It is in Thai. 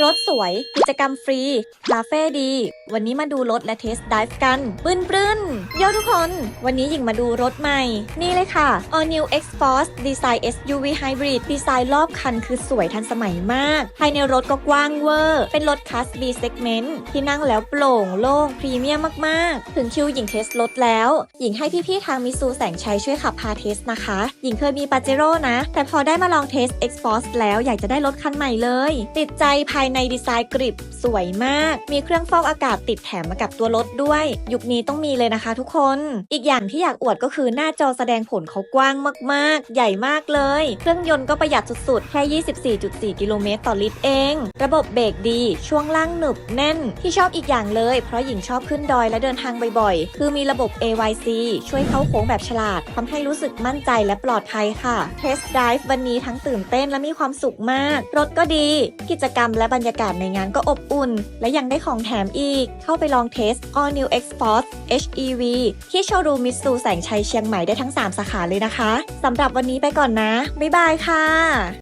รถสวย กิจกรรมฟรี คาเฟ่ดี วันนี้มาดูรถและเทสไดฟ์กันปึ้นปึ้นโยทุกคน วันนี้หญิงมาดูรถใหม่ นี่เลยค่ะ All New X Force Design SUV Hybrid ดีไซน์รอบคันคือสวยทันสมัยมาก ภายในรถก็กว้างเวอร์ เป็นรถคลาส B segment ที่นั่งแล้วโปร่งโล่งพรีเมียมมากๆ ถึงคิวหญิงเทสรถแล้ว หญิงให้พี่ๆทางมิซูแสงชัยช่วยขับพาเทสนะคะ หญิงเคยมีปาเจโร่นะ แต่พอได้มาลองเทส X Force แล้วอยากจะได้รถคันใหม่เลย ติดใจภายในดีไซน์กริบสวยมาก มีเครื่องฟอกอากาศติดแถมมากับตัวรถด้วย ยุคนี้ต้องมีเลยนะคะทุกคน อีกอย่างที่อยากอวดก็คือหน้าจอแสดงผลเขากว้างมากๆ ใหญ่มากเลย เครื่องยนต์ก็ประหยัดสุดๆ แค่ 24.4 กิโลเมตรต่อลิตรเอง ระบบเบรกดี ช่วงล่างหนึบแน่น ที่ชอบอีกอย่างเลย เพราะหญิงชอบขึ้นดอยและเดินทางบ่อยๆ คือมีระบบ AYC ช่วยเข้าโค้งแบบฉลาดทำให้รู้สึกมั่นใจและปลอดภัยค่ะเทสไดฟ์วันนี้ทั้งตื่นเต้นและมีความสุขมาก รถก็ดี กิจกรรมและบรรยากาศในงานก็อบอุ่น และยังได้ของแถมอีก เข้าไปลองเทส All New X Force HEV ที่โชว์รูมมิสซูแสงชัยเชียงใหม่ได้ทั้ง 3 สาขาเลยนะคะ สำหรับวันนี้ไปก่อนนะ บ๊ายบายค่ะ